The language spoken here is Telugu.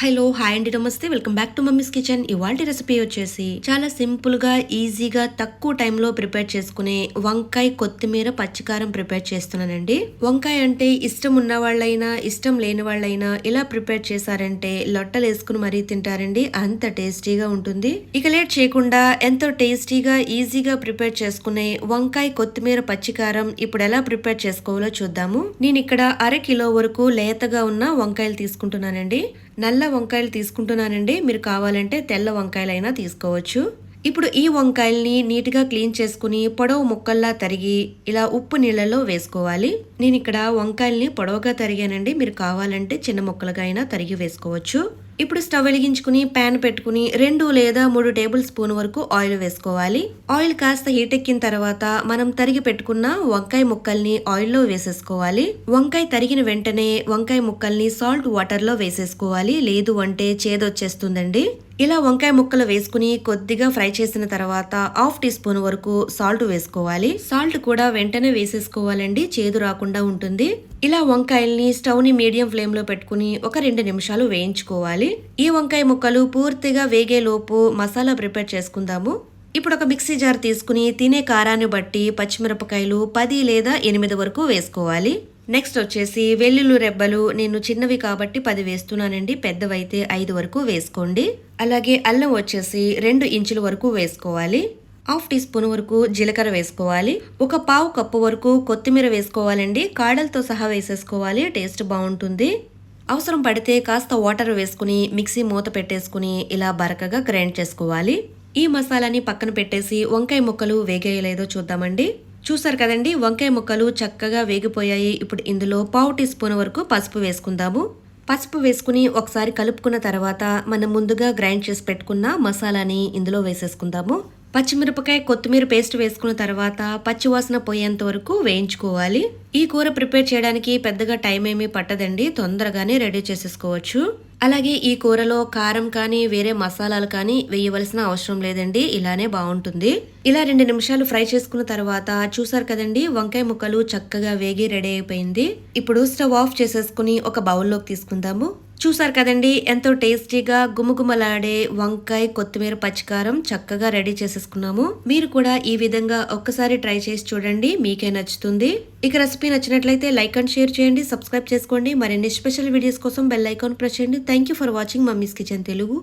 హలో హాయ్ అండి నమస్తే. Welcome back to mummy's kitchen. ఇవాళ రెసిపీ వచ్చేసి చాలా సింపుల్గా ఈజీగా తక్కువ టైంలో ప్రిపేర్ చేసుకునే వంకాయ కొత్తిమీర పచ్చికారం ప్రిపేర్ చేస్తున్నానండి. వంకాయ అంటే ఇష్టం ఉన్న వాళ్ళైనా ఇష్టం లేని వాళ్ళైనా ఇలా ప్రిపేర్ చేశారంటే లొట్టలు వేసుకుని మరీ తింటారండి. అంత టేస్టీగా ఉంటుంది. ఇక లేట్ చేయకుండా ఎంతో టేస్టీగా ఈజీగా ప్రిపేర్ చేసుకునే వంకాయ కొత్తిమీర పచ్చికారం ఇప్పుడు ఎలా ప్రిపేర్ చేసుకోవాలో చూద్దాము. నేను ఇక్కడ అర కిలో వరకు లేతగా ఉన్న వంకాయలు తీసుకుంటున్నానండి. నల్ల వంకాయలు తీసుకుంటున్నానండి. మీరు కావాలంటే తెల్ల వంకాయలైనా తీసుకోవచ్చు. ఇప్పుడు ఈ వంకాయల్ని నీట్గా క్లీన్ చేసుకుని పొడవు ముక్కల్లా తరిగి ఇలా ఉప్పు నీళ్ళలో వేసుకోవాలి. నేను ఇక్కడ వంకాయల్ని పొడవుగా తరిగానండి. మీరు కావాలంటే చిన్న ముక్కలుగా అయినా తరిగి వేసుకోవచ్చు. ఇప్పుడు స్టవ్ వెలిగించుకుని ప్యాన్ పెట్టుకుని రెండు లేదా మూడు టేబుల్ స్పూన్ వరకు ఆయిల్ వేసుకోవాలి. ఆయిల్ కాస్త హీట్ ఎక్కిన తర్వాత మనం తరిగి పెట్టుకున్న వంకాయ ముక్కల్ని ఆయిల్లో వేసేసుకోవాలి. వంకాయ తరిగిన వెంటనే వంకాయ ముక్కల్ని సాల్ట్ వాటర్లో వేసేసుకోవాలి. లేదు అంటే చేదొచ్చేస్తుందండి. ఇలా వంకాయ ముక్కలు వేసుకుని కొద్దిగా ఫ్రై చేసిన తర్వాత హాఫ్ టీ స్పూన్ వరకు సాల్ట్ వేసుకోవాలి. సాల్ట్ కూడా వెంటనే వేసేసుకోవాలండి. చేదు రాకుండా ఉంటుంది. ఇలా వంకాయల్ని స్టవ్ని మీడియం ఫ్లేమ్లో పెట్టుకుని ఒక రెండు నిమిషాలు వేయించుకోవాలి. ఈ వంకాయ ముక్కలు పూర్తిగా వేగేలోపు మసాలా ప్రిపేర్ చేసుకుందాము. ఇప్పుడు ఒక మిక్సీ జార్ తీసుకుని తినే కారాన్ని బట్టి పచ్చిమిరపకాయలు పది లేదా ఎనిమిది వరకు వేసుకోవాలి. నెక్స్ట్ వచ్చేసి వెల్లుల్లి రెబ్బలు నేను చిన్నవి కాబట్టి పది వేస్తున్నానండి. పెద్దవైతే ఐదు వరకు వేసుకోండి. అలాగే అల్లం వచ్చేసి రెండు ఇంచుల వరకు వేసుకోవాలి. హాఫ్ టీ స్పూన్ వరకు జీలకర్ర వేసుకోవాలి. ఒక పావు కప్పు వరకు కొత్తిమీర వేసుకోవాలండి. కాడలతో సహా వేసేసుకోవాలి. టేస్ట్ బాగుంటుంది. అవసరం పడితే కాస్త వాటర్ వేసుకుని మిక్సీ మూత పెట్టేసుకుని ఇలా బరకగా గ్రైండ్ చేసుకోవాలి. ఈ మసాలాని పక్కన పెట్టేసి వంకాయ ముక్కలు వేగేయలేదో చూద్దామండి. చూసారు కదండి వంకాయ ముక్కలు చక్కగా వేగిపోయాయి. ఇప్పుడు ఇందులో పావు టీ స్పూన్ వరకు పసుపు వేసుకుందాము. పసుపు వేసుకుని ఒకసారి కలుపుకున్న తర్వాత మనం ముందుగా గ్రైండ్ చేసి పెట్టుకున్న మసాలాని ఇందులో వేసేసుకుందాము. పచ్చిమిరపకాయ కొత్తిమీర పేస్ట్ వేసుకున్న తర్వాత పచ్చివాసన పోయేంత వరకు వేయించుకోవాలి. ఈ కూర ప్రిపేర్ చేయడానికి పెద్దగా టైం ఏమీ పట్టదండి తొందరగానే రెడీ చేసేసుకోవచ్చు. అలాగే ఈ కూరలో కారం కానీ వేరే మసాలాలు కానీ వేయవలసిన అవసరం లేదండి. ఇలానే బాగుంటుంది. ఇలా రెండు నిమిషాలు ఫ్రై చేసుకున్న తర్వాత చూసారు కదండి వంకాయ ముక్కలు చక్కగా వేగి రెడీ అయిపోయింది. ఇప్పుడు స్టవ్ ఆఫ్ చేసేసుకుని ఒక బౌల్లోకి తీసుకుందాము. చూసారు కదండి ఎంతో టేస్టీగా గుమగుమలాడే వంకాయ కొత్తిమీర పచ్చికారం చక్కగా రెడీ చేసేసుకున్నాము. మీరు కూడా ఈ విధంగా ఒక్కసారి ట్రై చేసి చూడండి మీకే నచ్చుతుంది. ఇక రెసిపీ నచ్చినట్లయితే లైక్ అండ్ షేర్ చేయండి సబ్స్క్రైబ్ చేసుకోండి. మరిన్ని స్పెషల్ వీడియోస్ కోసం బెల్ ఐకాన్ ప్రెస్ చేయండి. Thank you for watching mummy's kitchen Telugu.